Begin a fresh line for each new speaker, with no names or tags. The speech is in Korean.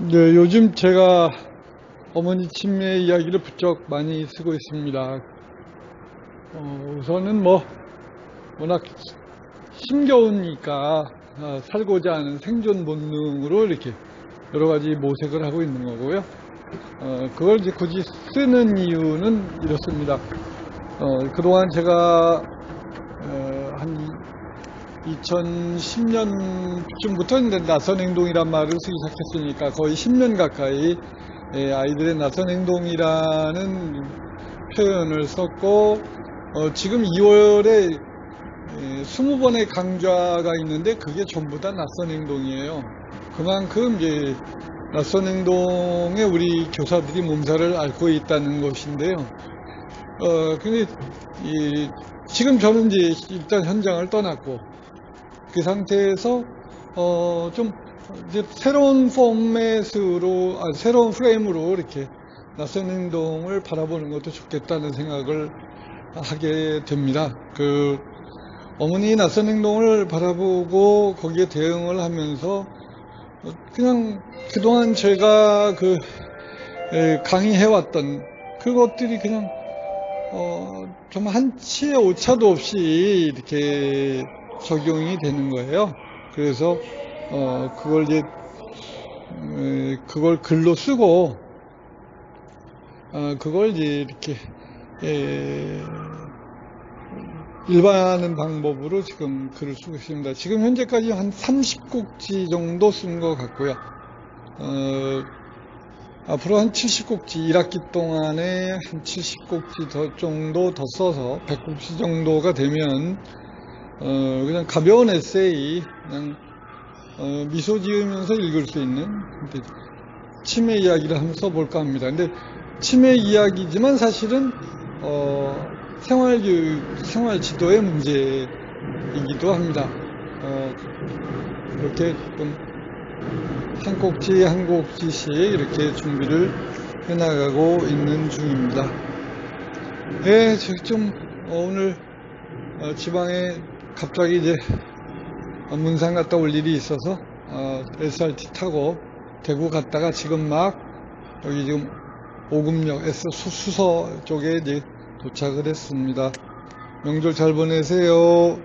네, 요즘 제가 어머니 치매 이야기를 부쩍 많이 쓰고 있습니다. 어, 우선은 뭐, 워낙 힘겨우니까 아, 살고자 하는 생존 본능으로 이렇게 여러 가지 모색을 하고 있는 거고요. 어, 그걸 이제 굳이 쓰는 이유는 이렇습니다. 어, 그동안 제가 어, 한 2010년쯤부터 이제 낯선 행동이란 말을 쓰기 시작했으니까 거의 10년 가까이 예, 아이들의 낯선 행동이라는 표현을 썼고 어, 지금 2월에 20번의 강좌가 있는데 그게 전부 다 낯선 행동이에요. 그만큼 이제 낯선 행동에 우리 교사들이 몸살을 앓고 있다는 것인데요. 어, 근데 이, 지금 저는 이제 일단 현장을 떠났고 그 상태에서 어, 좀 이제 새로운 포맷으로 아, 새로운 프레임으로 이렇게 낯선 행동을 바라보는 것도 좋겠다는 생각을 하게 됩니다. 그 어머니 낯선 행동을 바라보고 거기에 대응을 하면서 그냥 그동안 제가 그 에, 강의해왔던 그것들이 그냥 어, 좀 한치의 오차도 없이 이렇게 적용이 되는 거예요. 그래서 어, 그걸 이제 에, 그걸 글로 쓰고 어, 그걸 이제 이렇게 에, 일반하는 방법으로 지금 글을 쓰고 있습니다. 지금 현재까지 한 30곡지 정도 쓴 것 같고요. 어, 앞으로 한 70곡지, 1학기 동안에 한 70곡지 더 정도 더 써서 100곡지 정도가 되면 어, 그냥 가벼운 에세이, 그냥 어, 미소 지으면서 읽을 수 있는 치매 이야기를 한번 써볼까 합니다. 근데 치매 이야기지만 사실은 어, 생활교육, 생활 지도의 문제이기도 합니다. 어, 이렇게 좀 한 꼭지 한 꼭지씩 이렇게 준비를 해나가고 있는 중입니다. 예, 좀 어, 오늘 어, 지방에 갑자기 이제 문산 갔다 올 일이 있어서 어, SRT 타고 대구 갔다가 지금 막 여기 지금 오금역 S 수서 쪽에 이제 도착을 했습니다. 명절 잘 보내세요.